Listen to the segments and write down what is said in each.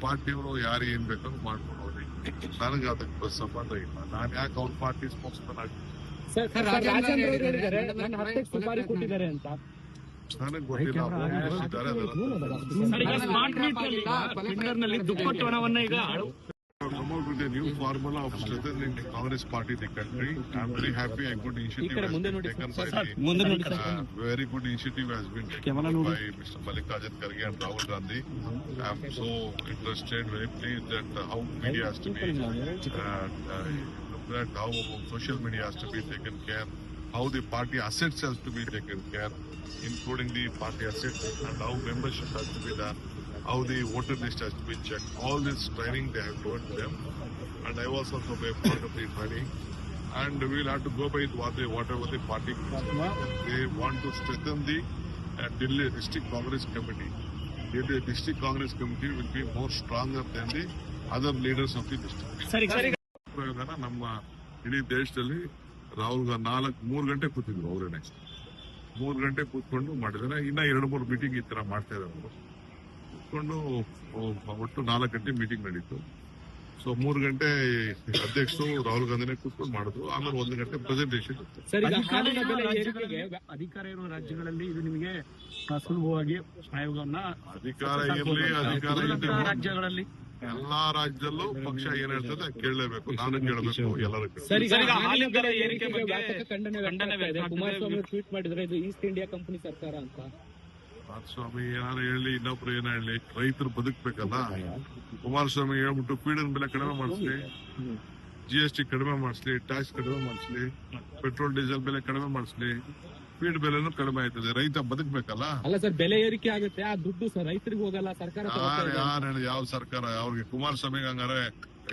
ಪಾರ್ಟಿಯವರು ಯಾರು ಏನ್ ಬೇಕಾದ್ರೂ ಮಾಡ್ಕೊಂಡು ಹೋಗ್ಲಿ ನನಗೆ ಅದಕ್ಕೆ ಬಸ್ ಸಂಬಂಧ ಇಲ್ಲ. ನಾನು ಯಾಕೆ ಅವ್ರ ಪಾರ್ಟಿ ಸ್ಪೋಕ್ಸ್ಮನ್ ಆಗಿ ಅವರು ನನಗೆ ಗೊತ್ತಿಲ್ಲ. ಅವ್ರು ಸ್ಮಾರ್ಟ್ ಮೀಟರ್ ದುಪ್ಪಟ್ಟು ಹಣವನ್ನ ಈಗ come out with a new formula of strengthening the Congress party in the country. I'm very happy a good initiative has been taken by the, uh, very good initiative has been taken by Mr. Mallikarjun Kharge and Rahul Gandhi. I'm so interested, very pleased that how media has to be, uh, uh, looked at how social media has to be taken care, how the party assets has to be taken care, including the party assets and how membership has to be done how the voter list has to be checked. All this training they have to them, and I was also a part of the training. And we'll have to go by what they, whatever the party they want to strengthen the uh, Delhi District Congress Committee. The District Congress Committee will be more stronger than the other leaders of the district. ನಮ್ಮ ಇಡೀ ದೇಶದಲ್ಲಿ ರಾಹುಲ್ ಗಾಂಧಿ ನಾಲ್ಕು ಮೂರು ಗಂಟೆ ಕೂತಿದ್ರು ಅವರೇನೆ ಮೂರು ಗಂಟೆ ಕೂತ್ಕೊಂಡು ಮಾಡಿದಾರೆ ಇನ್ನ ಎರಡು ಮೂರು ಮೀಟಿಂಗ್ ಈ ತರ ಮಾಡ್ತಾ ಇದ್ದಾರೆ ಅವರು ಕೂತ್ಕೊಂಡು ಒಟ್ಟು ನಾಲ್ಕು ಗಂಟೆ ಮೀಟಿಂಗ್ ನಡೀತು ಸೊ ಮೂರು ಗಂಟೆ ಅಧ್ಯಕ್ಷರು ರಾಹುಲ್ ಗಾಂಧಿನೇ ಕೂತ್ಕೊಂಡು ಮಾಡಿದ್ರು. ಆಮೇಲೆ ಒಂದು ಗಂಟೆ ಪ್ರೆಸೆಂಟೇಷನ್ ಸರ್ ಈಗ ಅಧಿಕಾರ ಇರುವ ರಾಜ್ಯಗಳಲ್ಲಿ ಇದು ನಿಮಗೆ ಸುಲಭವಾಗಿ ಆಯೋಗವನ್ನ ಅಧಿಕಾರ ಇರಲಿ ಅಧಿಕಾರ ರಾಜ್ಯಗಳಲ್ಲಿ. ಎಲ್ಲಾ ರಾಜ್ಯದಲ್ಲೂ ಪಕ್ಷ ಏನ್ ಹೇಳ್ತದೆ ಕೇಳಲೇಬೇಕು ನಾನು ಕೇಳಬೇಕು ಎಲ್ಲರೂ ಖಂಡನೆ. ಕುಮಾರಸ್ವಾಮಿ ಟ್ವೀಟ್ ಮಾಡಿದ್ರೆ ಇದು ಈಸ್ಟ್ ಇಂಡಿಯಾ ಕಂಪನಿ ಸರ್ಕಾರ ಅಂತ. ಸ್ವಾಮಿ ಯಾರು ಹೇಳಿ ಇನ್ನೊಬ್ರು ಏನ ಹೇಳಿ ರೈತರು ಬದುಕ್ಬೇಕಲ್ಲ? ಕುಮಾರಸ್ವಾಮಿ ಹೇಳ್ಬಿಟ್ಟು ಪೀಡನ್ ಬೆಲೆ ಕಡಿಮೆ ಮಾಡಿಸ್ಲಿ ಜಿ ಎಸ್ ಟಿ ಕಡಿಮೆ ಮಾಡಿಸ್ಲಿ ಟ್ಯಾಕ್ಸ್ ಕಡಿಮೆ ಮಾಡಿಸ್ಲಿ ಪೆಟ್ರೋಲ್ ಡೀಸೆಲ್ ಬೆಲೆ ಕಡಿಮೆ ಮಾಡಿಸ್ಲಿ ಫೀಡ್ ಬೆಲೆನೂ ಕಡಿಮೆ ಆಯ್ತದೆ. ರೈತ ಬದುಕ್ಬೇಕಲ್ಲ? ಅಲ್ಲ ಸರ್ ಬೆಲೆ ಏರಿಕೆ ಆಗುತ್ತೆ. ಆ ದುಡ್ಡು ಸರ್ ರೈತರಿಗೆ ಹೋಗಲ್ಲ ಸರ್ಕಾರ ಯಾರು. ಯಾರು ಹೇಳಿ ಯಾವ ಸರ್ಕಾರ? ಅವ್ರಿಗೆ ಕುಮಾರಸ್ವಾಮಿಗೆ ಹಂಗಾರೆ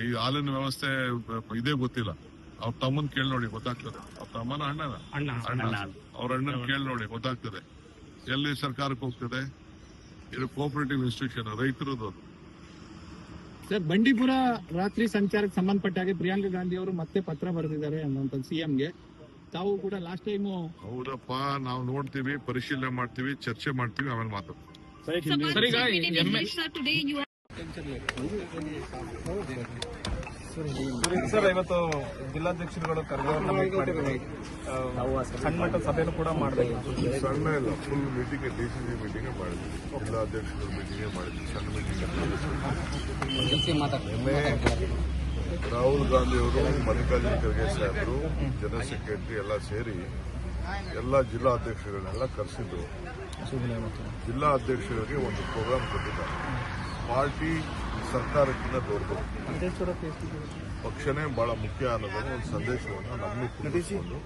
ಈ ಹಾಲಿನ ವ್ಯವಸ್ಥೆ ಇದೇ ಗೊತ್ತಿಲ್ಲ. ಅವ್ರ ತಮ್ಮನ್ ಕೇಳಿ ನೋಡಿ ಗೊತ್ತಾಗ್ತದೆ. ಅವ್ರ ತಮ್ಮನ ಅಣ್ಣನ. ಅಣ್ಣ ಅಣ್ಣ. ಅವ್ರ ಅಣ್ಣನ ಕೇಳಿ ನೋಡಿ ಗೊತ್ತಾಗ್ತದೆ. ಎಲ್ಲಿ ಸರ್ಕಾರಕ್ಕೆ ಹೋಗ್ತದೆ ಇದು ಕೋಪರೇಟಿವ್ ಇನ್ಸ್ಟಿಟ್ಯೂಷನ್ ರೈತರದ್ದು ಅದು. ಸರ್ ಬಂಡೀಪುರ ರಾತ್ರಿ ಸಂಚಾರಕ್ಕೆ ಸಂಬಂಧಪಟ್ಟ ಹಾಗೆ ಪ್ರಿಯಾಂಕಾ ಗಾಂಧಿ ಅವರು ಮತ್ತೆ ಪತ್ರ ಬರೆದಿದ್ದಾರೆ ಅನ್ನುವಂಥ ಸಿಎಂಗೆ ತಾವು ಕೂಡ ಲಾಸ್ಟ್ ಟೈಮು ಹೌದಪ್ಪ ನಾವು ನೋಡ್ತೀವಿ ಪರಿಶೀಲನೆ ಮಾಡ್ತೀವಿ ಚರ್ಚೆ ಮಾಡ್ತೀವಿ ಆಮೇಲೆ ಮಾತಾಡ್ತೀವಿ ಸರ್ ಈಗ ಸರ್ ಇವತ್ತು ಜಿಲ್ಲಾಧ್ಯಕ್ಷರುಗಳು ಸಣ್ಣ ಮಟ್ಟದ ಸಭೆನೂ ಕೂಡ ಮಾಡಬೇಕು. ಸಣ್ಣ ಇಲ್ಲ full meeting D C C meeting ಮಾಡಿದ್ವಿ. ಜಿಲ್ಲಾಧ್ಯಕ್ಷರ ಮೀಟಿಂಗ್ ಮಾಡಿದ್ವಿ ಸಣ್ಣ ಮೀಟಿಂಗ್ ನಿನ್ನೆ ರಾಹುಲ್ ಗಾಂಧಿ ಅವರು ಮಲ್ಲಿಕಾರ್ಜುನ ಖರ್ಗೆ ಸಾಹೇಬರು ಜನರಲ್ ಸೆಕ್ರೆಟರಿ ಎಲ್ಲ ಸೇರಿ ಎಲ್ಲ ಜಿಲ್ಲಾ ಅಧ್ಯಕ್ಷಗಳನ್ನೆಲ್ಲ ಕರೆಸಿದ್ರು ಜಿಲ್ಲಾ ಅಧ್ಯಕ್ಷರಿಗೆ ಒಂದು ಪ್ರೋಗ್ರಾಮ್ ಕೊಟ್ಟಿದ್ದಾರೆ. ಪಾರ್ಟಿ ಸರ್ಕಾರಕ್ಕಿಂತ ದೊಡ್ಡದು. ಪಕ್ಷನೇ ಬಹಳ ಮುಖ್ಯ ಅನ್ನೋದನ್ನು ಒಂದು ಸಂದೇಶವನ್ನು ನಮಗೆ ತಿಳಿಸಿಕೊಂಡು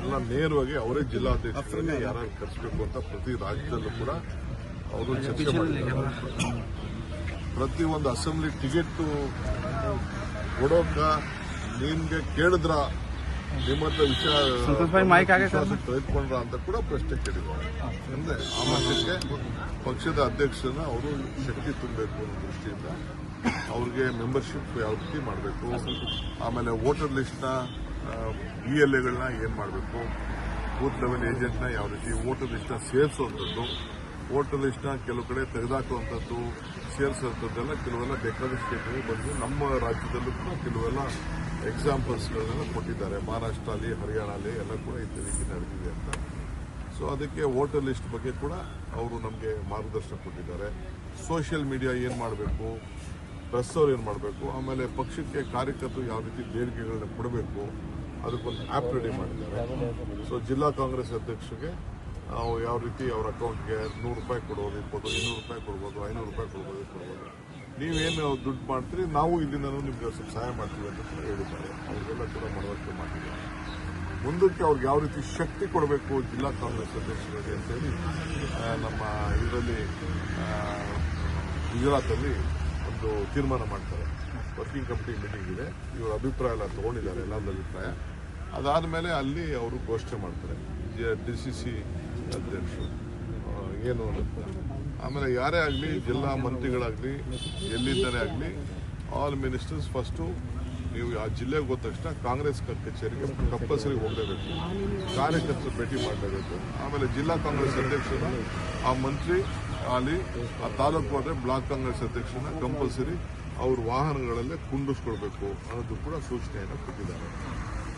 ಎಲ್ಲ ನೇರವಾಗಿ ಅವರೇ ಜಿಲ್ಲಾಧ್ಯಕ್ಷರಿಗೆ ಯಾರು ಕರೆಸಬೇಕು ಅಂತ ಪ್ರತಿ ರಾಜ್ಯದಲ್ಲೂ ಕೂಡ ಅವರು ಚರ್ಚೆ ಮಾಡಿದ್ದಾರೆ ಪ್ರತಿ ಒಂದು ಅಸೆಂಬ್ಲಿ ಟಿಕೆಟ್ ಕೊಡೋಕ ನಿಮ್ಗೆ ಕೇಳಿದ್ರ ನಿಮ್ಮ ವಿಚಾರ ವಿಶ್ವಾಸ ತೆಗೆದುಕೊಂಡ್ರ ಅಂತ ಕೂಡ ಪ್ರಶ್ನೆ ಕೇಳಿದ್ದಾರೆ ಅಂದ್ರೆ ಆ ಮಟ್ಟಕ್ಕೆ ಪಕ್ಷದ ಅಧ್ಯಕ್ಷರನ್ನ ಅವರು ಶಕ್ತಿ ತುಂಬಬೇಕು ಅನ್ನೋ ದೃಷ್ಟಿಯಿಂದ ಅವ್ರಿಗೆ ಮೆಂಬರ್ಶಿಪ್ ಯಾವ ರೀತಿ ಮಾಡಬೇಕು. ಆಮೇಲೆ ವೋಟರ್ ಲಿಸ್ಟ್ನ ಇ ಎಲ್ ಎಗಳನ್ನ ಏನು ಮಾಡಬೇಕು? ಬೂತ್ ಲೆವೆಲ್ ಏಜೆಂಟ್ನ ಯಾವ ರೀತಿ ವೋಟರ್ ಲಿಸ್ಟ್ನ ಸೇರಿಸುವಂಥದ್ದು ವೋಟರ್ ಲಿಸ್ಟ್ನ ಕೆಲವು ಕಡೆ ತೆಗೆದಾಕುವಂಥದ್ದು ಸೇರಿಸುವಂಥದ್ದೆಲ್ಲ ಕೆಲವೆಲ್ಲ ಬೇಕಾದಷ್ಟು ಬಂದು ನಮ್ಮ ರಾಜ್ಯದಲ್ಲೂ ಕೂಡ ಕೆಲವೆಲ್ಲ ಎಕ್ಸಾಂಪಲ್ಸ್ಗಳನ್ನೆಲ್ಲ ಕೊಟ್ಟಿದ್ದಾರೆ. ಮಹಾರಾಷ್ಟ್ರ ಅಲ್ಲಿ ಹರಿಯಾಣ ಅಲ್ಲಿ ಎಲ್ಲ ಕೂಡ ಇದ್ದ ರೀತಿ ನಡೆದಿದೆ ಅಂತ. ಸೊ ಅದಕ್ಕೆ ವೋಟರ್ ಲಿಸ್ಟ್ ಬಗ್ಗೆ ಕೂಡ ಅವರು ನಮಗೆ ಮಾರ್ಗದರ್ಶನ ಕೊಟ್ಟಿದ್ದಾರೆ. ಸೋಷಿಯಲ್ ಮೀಡಿಯಾ ಏನು ಮಾಡಬೇಕು? ಪ್ರೆಸ್ ಅವ್ರು ಏನು ಮಾಡಬೇಕು? ಆಮೇಲೆ ಪಕ್ಷಕ್ಕೆ ಕಾರ್ಯಕರ್ತರು ಯಾವ ರೀತಿ ಬೇಡಿಕೆಗಳನ್ನ ಕೊಡಬೇಕು? ಅದಕ್ಕೊಂದು ಆ್ಯಪ್ ರೆಡಿ ಮಾಡಿದ್ದಾರೆ. ಸೊ ಜಿಲ್ಲಾ ಕಾಂಗ್ರೆಸ್ ಅಧ್ಯಕ್ಷರಿಗೆ ಯಾವ ರೀತಿ ಅವ್ರ ಅಕೌಂಟ್ಗೆ ನೂರು ರೂಪಾಯಿ ಕೊಡ್ಬೋದು ಇರ್ಬೋದು ಇನ್ನೂರು ರೂಪಾಯಿ ಕೊಡ್ಬೋದು, ಐನೂರು ರೂಪಾಯಿ ಕೊಡ್ಬೋದು ಕೊಡ್ಬೋದು. ನೀವೇನು ದುಡ್ಡು ಮಾಡ್ತೀರಿ ನಾವು ಇಲ್ಲಿಂದನೂ ನಿಮಗೆ ಸ್ವಲ್ಪ ಸಹಾಯ ಮಾಡ್ತೀವಿ ಅಂತ ಹೇಳಿದ್ದಾರೆ. ಅವ್ರಿಗೆಲ್ಲ ಕೂಡ ಮನವರಿಕೆ ಮಾಡಿದ್ದಾರೆ ಮುಂದಕ್ಕೆ ಅವ್ರಿಗೆ ಯಾವ ರೀತಿ ಶಕ್ತಿ ಕೊಡಬೇಕು ಜಿಲ್ಲಾ ಕಾಂಗ್ರೆಸ್ ಅಂತೇಳಿ ಆ, ನಮ್ಮ ಇದರಲ್ಲಿ ಗುಜರಾತಲ್ಲಿ ಒಂದು ತೀರ್ಮಾನ ಮಾಡ್ತಾರೆ. ವರ್ಕಿಂಗ್ ಕಮಿಟಿ ಮೀಟಿಂಗ್ ಇದೆ. ಇವರ ಅಭಿಪ್ರಾಯ ಎಲ್ಲ ತಗೊಂಡಿದ್ದಾರೆ ಎಲ್ಲರ ಅಭಿಪ್ರಾಯ. ಅದಾದಮೇಲೆ ಅಲ್ಲಿ ಅವರು ಘೋಷಣೆ ಮಾಡ್ತಾರೆ. ಡಿ ಸಿ ಸಿ ಅಧ್ಯಕ್ಷರು ಏನು ಆಮೇಲೆ ಯಾರೇ ಆಗಲಿ, ಜಿಲ್ಲಾ ಮಂತ್ರಿಗಳಾಗಲಿ ಎಲ್ಲಿಂದನೇ ಆಗಲಿ ಆಲ್ ಮಿನಿಸ್ಟರ್ಸ್ ಫಸ್ಟು ನೀವು ಆ ಜಿಲ್ಲೆಗೆ ಹೋದ ತಕ್ಷಣ ಕಾಂಗ್ರೆಸ್ ಕಚೇರಿಗೆ ಕಂಪಲ್ಸರಿ ಹೋಗಲೇಬೇಕು. ಕಾರ್ಯಕರ್ತರು ಭೇಟಿ ಮಾಡಲೇಬೇಕು. ಆಮೇಲೆ ಜಿಲ್ಲಾ ಕಾಂಗ್ರೆಸ್ ಅಧ್ಯಕ್ಷನ, ಆ ಮಂತ್ರಿ ಅಲ್ಲಿ ಆ ತಾಲೂಕು ಆದರೆ ಬ್ಲಾಕ್ ಕಾಂಗ್ರೆಸ್ ಅಧ್ಯಕ್ಷನ ಕಂಪಲ್ಸರಿ ಅವ್ರ ವಾಹನಗಳಲ್ಲೇ ಕುಂಡಿಸ್ಕೊಳ್ಬೇಕು ಅನ್ನೋದು ಕೂಡ ಸೂಚನೆಯನ್ನು ಕೊಟ್ಟಿದ್ದಾರೆ.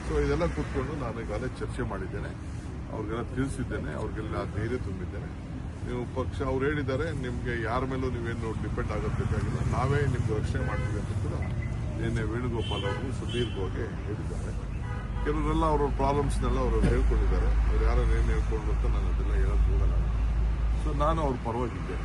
ಸೊ ಇದೆಲ್ಲ ಕೂತ್ಕೊಂಡು ನಾನು ಈಗಾಗಲೇ ಚರ್ಚೆ ಮಾಡಿದ್ದೇನೆ. ಅವ್ರಿಗೆಲ್ಲ ತಿಳಿಸಿದ್ದೇನೆ. ಅವ್ರಿಗೆಲ್ಲ ಧೈರ್ಯ ತುಂಬಿದ್ದೇನೆ. ನೀವು ಪಕ್ಷ ಅವ್ರು ಹೇಳಿದ್ದಾರೆ ನಿಮಗೆ ಯಾರ ಮೇಲೂ ನೀವೇನು ಡಿಪೆಂಡ್ ಆಗಬೇಕಾಗಿಲ್ಲ ನಾವೇ ನಿಮ್ಗೆ ರಕ್ಷಣೆ ಮಾಡ್ತೀವಿ ಅಂತ ಕೂಡ ನಿನ್ನೆ ವೇಣುಗೋಪಾಲ್ ಅವರು ಸುದೀರ್ಘವಾಗಿ ಹೇಳಿದ್ದಾರೆ ಕೆಲವರೆಲ್ಲ ಅವ್ರ ಪ್ರಾಬ್ಲಮ್ಸ್ನೆಲ್ಲ ಅವರು ಹೇಳ್ಕೊಂಡಿದ್ದಾರೆ ಅವ್ರು ಯಾರು ಏನು ಹೇಳ್ಕೊಂಡು ಅಂತ ನಾನು ಅದೆಲ್ಲ ಹೇಳಕ್ ಹೋಗಲ್ಲ ಸೊ ನಾನು ಅವ್ರ ಪರವಾಗಿದ್ದೇನೆ